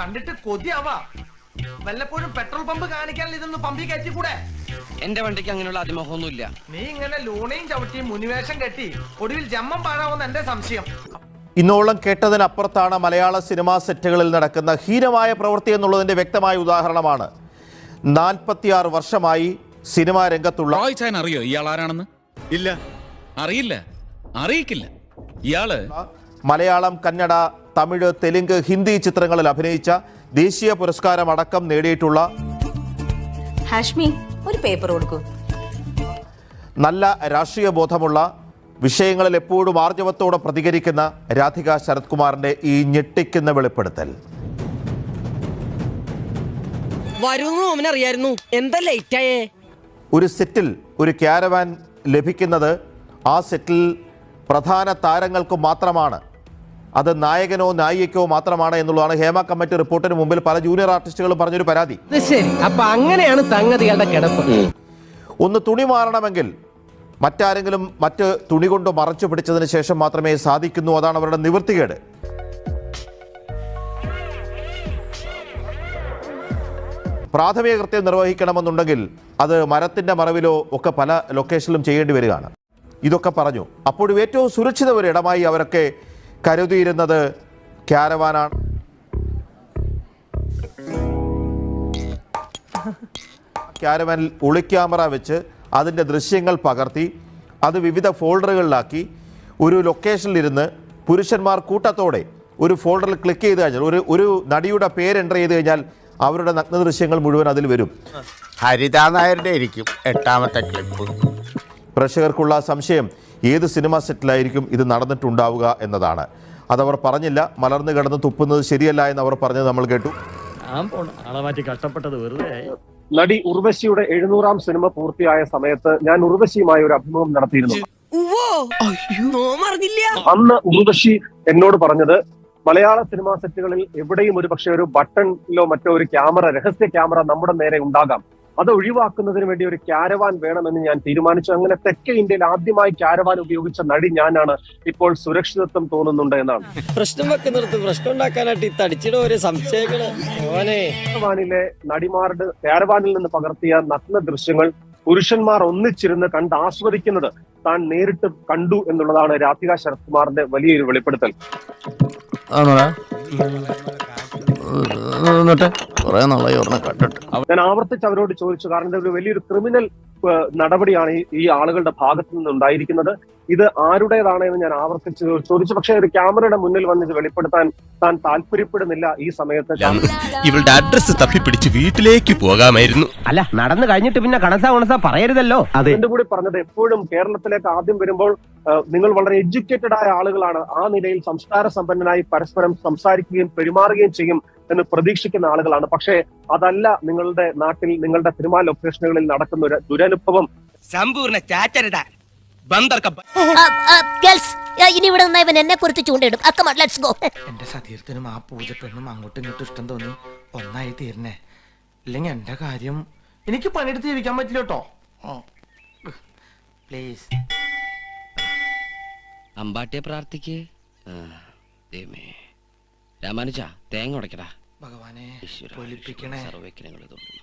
കണ്ടിട്ട് കൊതിയാവാ. വല്ലപ്പോഴും petrol pump കാണിക്കാനുള്ള ഇതൊന്ന് പമ്പി കയറ്റി കൂടെ എന്റെ വണ്ടിക്ക് അങ്ങനെയുള്ള അതിമോഹമൊന്നുമില്ല. നീ ഇങ്ങനെ ലൂണയും ചവിട്ടിയും മുനിവേഷം കെട്ടി ഒടുവിൽ ജമ്മം പാഴാവുന്ന എന്റെ സംശയം. ഇന്നോളം കേട്ടതിനപ്പുറത്താണ് മലയാള സിനിമാ സെറ്റുകളിൽ നടക്കുന്ന ഹീനമായ പ്രവൃത്തി എന്നുള്ളതിന്റെ വ്യക്തമായ ഉദാഹരണമാണ്. നാൽപ്പത്തിയാറ് വർഷമായി സിനിമാ രംഗത്തുള്ള അറിയോ? ഇയാൾ ആരാണെന്ന്? ഇല്ല. അറിയില്ല. അറിയിക്കില്ല. ഇയാൾ മലയാളം കന്നഡ തമിഴ് തെലുങ്ക് ഹിന്ദി ചിത്രങ്ങളിൽ അഭിനയിച്ച ദേശീയ പുരസ്കാരം അടക്കം നേടിയിട്ടുള്ള ഹാഷ്മി ഒരു പേപ്പർ കൊടുക്കൂ. നല്ല രാഷ്ട്രീയ ബോധമുള്ള വിഷയങ്ങളിൽ എപ്പോഴും ആർജവത്തോടെ പ്രതികരിക്കുന്ന രാധിക ശരത്കുമാറിന്റെ ഈ ഞെട്ടിക്കുന്ന വെളിപ്പെടുത്തൽ. വരുന്നു അവനറിയായിരുന്നു. എന്താ ലേറ്റ് ഒരു സെറ്റിൽ ഒരു ക്യാരവാൻ ലഭിക്കുന്നത് ആ സെറ്റിൽ പ്രധാന താരങ്ങൾക്ക് മാത്രമാണ്. അത് നായകനോ നായികയോ മാത്രമാണ് എന്നുള്ളതാണ് ഹേമ കമ്മിറ്റി റിപ്പോർട്ടിന് മുമ്പിൽ പല ജൂനിയർ ആർട്ടിസ്റ്റുകളും പറഞ്ഞൊരു പരാതി. അത് ശരി. അപ്പൊ അങ്ങനെയാണ് സംഗതികളുടെ കിടപ്പ്. ഒന്ന് തുണി മാറണമെങ്കിൽ മറ്റാരെങ്കിലും മറ്റ് തുണി കൊണ്ട് മറച്ചു പിടിച്ചതിന് ശേഷം മാത്രമേ സാധിക്കുന്നു. അതാണ് അവരുടെ നിവൃത്തികേട്. പ്രാഥമിക കൃത്യം നിർവഹിക്കണമെന്നുണ്ടെങ്കിൽ അത് മരത്തിന്റെ മറവിലോ ഒക്കെ പല ലൊക്കേഷനിലും ചെയ്യേണ്ടി വരികയാണ്. ഇതൊക്കെ പറഞ്ഞു. അപ്പോഴും ഏറ്റവും സുരക്ഷിത ഒരു ഇടമായി അവരൊക്കെ കരുതിയിരുന്നത് ക്യാരവാനാണ്. ക്യാരവാനിൽ ഒളിക്യാമറ വെച്ച് അതിന്റെ ദൃശ്യങ്ങൾ പകർത്തി അത് വിവിധ ഫോൾഡറുകളിലാക്കി ഒരു ലൊക്കേഷനിലിരുന്ന് പുരുഷന്മാർ കൂട്ടത്തോടെ ഒരു ഫോൾഡറിൽ ക്ലിക്ക് ചെയ്ത് കഴിഞ്ഞാൽ ഒരു ഒരു നടിയുടെ പേര് എന്റർ ചെയ്ത് കഴിഞ്ഞാൽ അവരുടെ നഗ്ന ദൃശ്യങ്ങൾ മുഴുവൻ അതിൽ വരും. ഹരിതാ നായരുടെ ആയിരിക്കും എട്ടാമത്തെ ക്ലിപ്പ്. പ്രേക്ഷകർക്കുള്ള സംശയം ഏത് സിനിമ സെറ്റിലായിരിക്കും ഇത് നടന്നിട്ടുണ്ടാവുക എന്നതാണ്. അതവർ പറഞ്ഞില്ല മലർന്നു കിടന്ന് തുപ്പുന്നത് ശരിയല്ല എന്ന് അവർ പറഞ്ഞത് നമ്മൾ കേട്ടു. ഞാൻ പോണ ആളെ മാറ്റി കഷ്ടപ്പെട്ടത് വെറുതെ ആയി. നടി ഉർവശിയുടെ എഴുന്നൂറാം സിനിമ പൂർത്തിയായ സമയത്ത് ഞാൻ ഉർവശിയുമായി ഒരു അഭിമുഖം നടത്തിയിരുന്നു. അന്ന് ഉർവശി എന്നോട് പറഞ്ഞത് മലയാള സിനിമാ സെറ്റുകളിൽ എവിടെയും ഒരു പക്ഷെ ഒരു ബട്ടണിലോ മറ്റോ ഒരു ക്യാമറ രഹസ്യ ക്യാമറ നമ്മുടെ നേരെ ഉണ്ടാകാം. അത് ഒഴിവാക്കുന്നതിന് വേണ്ടി ഒരു ക്യാരവാൻ വേണമെന്ന് ഞാൻ തീരുമാനിച്ചു. അങ്ങനെ തെക്കേ ഇന്ത്യയിൽ ആദ്യമായി ക്യാരവാൻ ഉപയോഗിച്ച നടി ഞാനാണ് ഇപ്പോൾ സുരക്ഷിതത്വം തോന്നുന്നുണ്ട് എന്നാണ്. പ്രശ്നം വെക്കുന്നിടത്ത് പ്രശ്നം ഉണ്ടാക്കാനായിട്ട് ഈ തടിച്ചിട ഒരു സംശയങ്ങൾ. ഓനെ ക്യാരവാനിലെ നടിമാരുടെ ക്യാരവാനിൽ നിന്ന് പകർത്തിയ നഗ്ന ദൃശ്യങ്ങൾ പുരുഷന്മാർ ഒന്നിച്ചിരുന്ന് കണ്ട് ആസ്വദിക്കുന്നത് താൻ നേരിട്ട് കണ്ടു എന്നുള്ളതാണ് രാധിക ശരത്കുമാറിന്റെ വലിയൊരു വെളിപ്പെടുത്തൽ. കുറെ നാളായി ഓർമ്മ കണ്ടിട്ട്. ഞാൻ ആവർത്തിച്ച് അവരോട് ചോദിച്ചു കാരണം ഇത് ഒരു വലിയൊരു ക്രിമിനൽ നടപടിയാണ് ഈ- ആളുകളുടെ ഭാഗത്തു നിന്ന് ഉണ്ടായിരിക്കുന്നത്. ഇത് ആരുടേതാണ് എന്ന് ഞാൻ ആവർത്തിച്ച് ചോദിച്ചു. പക്ഷേ ഒരു ക്യാമറയുടെ മുന്നിൽ വന്ന് ഇത് വെളിപ്പെടുത്താൻ താൻ താല്പര്യപ്പെടുന്നില്ല ഈ സമയത്ത്. ഇവളുടെ അഡ്രസ് തപ്പിപ്പിടിച്ച് വീട്ടിലേക്ക് പോകാമായിരുന്നു. അല്ല നടന്നു കഴിഞ്ഞിട്ട് പിന്നെ കണസാ കണസാ പറയരുതല്ലോ. അതെ. എന്റെ കൂടി പറഞ്ഞത് എപ്പോഴും കേരളത്തിലേക്ക് ആദ്യം വരുമ്പോൾ നിങ്ങൾ വളരെ എഡ്യൂക്കേറ്റഡ് ആയ ആളുകളാണ്. ആ നിലയിൽ സംസ്കാര സമ്പന്നനായി പരസ്പരം സംസാരിക്കുകയും പെരുമാറുകയും ചെയ്യും. എന്ന് പ്രതീക്ഷിക്കുന്ന ആളുകളാണ്. പക്ഷേ അതല്ല നിങ്ങളുടെ നാട്ടിൽ നിങ്ങളുടെ സിനിമാ ലൊക്കേഷനുകളിൽ നടക്കുന്ന ഒരു ദുരനുഭവം. സമ്പൂർണ ഗേൾസ് ഇനി ഇവിടെ നിന്നാ ഇവൻ എന്നെ കുറിച്ച് ചൂണ്ടിടും. അക്കമ ലെറ്റ്സ് ഗോ എന്റെ സതീർത്ഥനും ആ പൂജപ്പെണ്ണും അങ്ങോട്ടും ഇങ്ങോട്ടും ഇഷ്ടം തോന്നി. ഒന്നായി തീരണേ ഇല്ലെങ്കിൽ എന്റെ കാര്യം എനിക്ക് പണിയെടുത്ത് ജീവിക്കാൻ പറ്റില്ല കേട്ടോ. പ്ലീസ് അമ്പാട്ടിയെ പ്രാർത്ഥിക്കേ. ദൈവമേ. രാമാനുജ തേങ്ങ ഉടക്കടാ ഭഗവാനെ ഈശ്വരാ, തോന്നുന്നു.